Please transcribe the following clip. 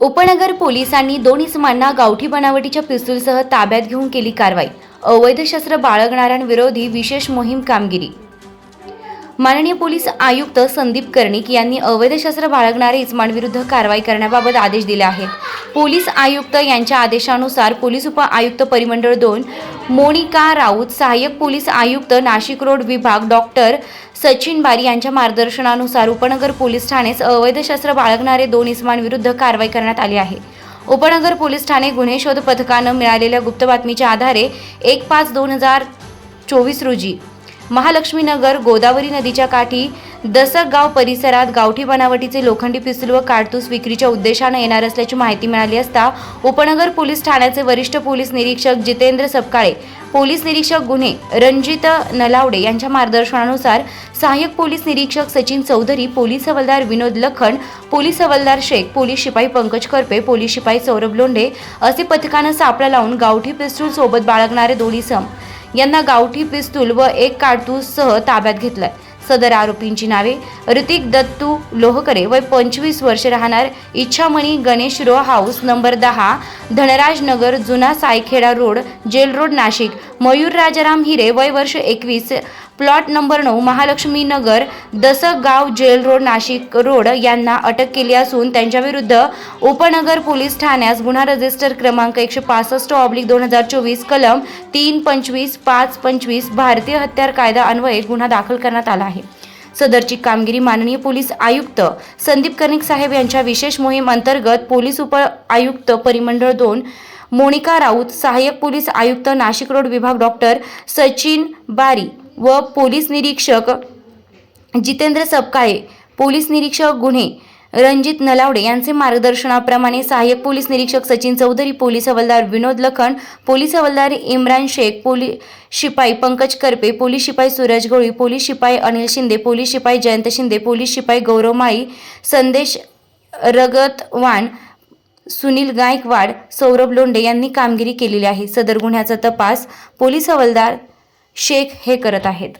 उपनगर पोलिसांनी दोन इसमांना गावठी बनावटीच्या पिस्तूलसह ताब्यात घेऊन केली कारवाई. अवैध शस्त्र बाळगणाऱ्यांविरोधी विशेष मोहीम कामगिरी. माननीय पोलीस आयुक्त संदीप कर्णिक यांनी अवैध शस्त्र बाळगणारे इस्मांविरुद्ध कारवाई करण्याबाबत आदेश दिले आहेत. पोलीस आयुक्त यांच्या आदेशानुसार पोलीस उप आयुक्त परिमंडळ दोन मोनिका राऊत सहाय्यक पोलीस आयुक्त नाशिक रोड विभाग डॉक्टर सचिन बारी यांच्या मार्गदर्शनानुसार उपनगर पोलीस ठाणेस अवैध शस्त्र बाळगणारे दोन इस्मांविरुद्ध कारवाई करण्यात आली आहे. उपनगर पोलीस ठाणे गुन्हे शोध पथकानं मिळालेल्या गुप्त बातमीच्या आधारे एक पाच दोन हजार चोवीस रोजी महालक्ष्मीनगर गोदावरी नदीच्या काठी दसकगाव परिसरात गावठी बनावटीचे लोखंडी पिस्तूल व काडतूस विक्रीच्या उद्देशानं येणार असल्याची माहिती मिळाली असता उपनगर पोलीस ठाण्याचे वरिष्ठ पोलीस निरीक्षक जितेंद्र सपकाळे पोलीस निरीक्षक गुन्हे रणजित नलावडे यांच्या मार्गदर्शनानुसार सहाय्यक पोलीस निरीक्षक सचिन चौधरी पोलीस हवालदार विनोद लखन पोलीस हवालदार शेख पोलीस शिपाई पंकज करपे पोलीस शिपाई सौरभ लोंढे असे पथकानं सापळा लावून गावठी पिस्तूल सोबत बाळगणारे दोन्ही सम यांना गावठी पिस्तूल व एक काडतूससह ताब्यात घेतलाय. सदर आरोपींची नावे ऋतिक दत्तू लोहकरे वय पंचवीस वर्ष राहणार Ichhamani Ganesh row house number दहा धनराज नगर जुना Saykheda road jail road Nashik. Mayur Rajaram Hire वय वर्ष एकवीस प्लॉट नंबर नऊ Mahalakshmi Nagar Dasgaon jail road Nashik road यांना अटक केली असून त्यांच्याविरुद्ध उपनगर पोलीस ठाण्यास गुन्हा रजिस्टर क्रमांक एकशे पासष्ट ऑब्लिक दोन हजार चोवीस कलम तीन पंचवीस पाच पंचवीस भारतीय हत्यार कायदा अन्वये गुन्हा दाखल करण्यात आला आहे. सदरची कामगिरी माननीय पोलीस आयुक्त संदीप कर्णिक साहेब यांच्या विशेष मोहीम अंतर्गत पोलीस उप आयुक्त परिमंडळ दोन मोनिका राऊत सहाय्यक पोलीस आयुक्त नाशिक रोड विभाग डॉक्टर सचिन बारी व पोलीस निरीक्षक जितेंद्र सपकाळे पोलीस निरीक्षक गुन्हे रणजित नलावडे यांचे मार्गदर्शनाप्रमाणे सहाय्यक पोलीस निरीक्षक सचिन चौधरी पोलीस हवालदार विनोद लखन पोलीस हवालदार इम्रान शेख पोलीस शिपाई पंकज करपे पोलीस शिपाई सूरज गोळी पोलीस शिपाई अनिल शिंदे पोलीस शिपाई जयंत शिंदे पोलीस शिपाई गौरव माळी संदेश रगतवान सुनील गायकवाड सौरभ लोंढे यांनी कामगिरी केलेली आहे. सदर गुन्ह्याचा तपास पोलीस हवालदार शेख हे करत आहेत.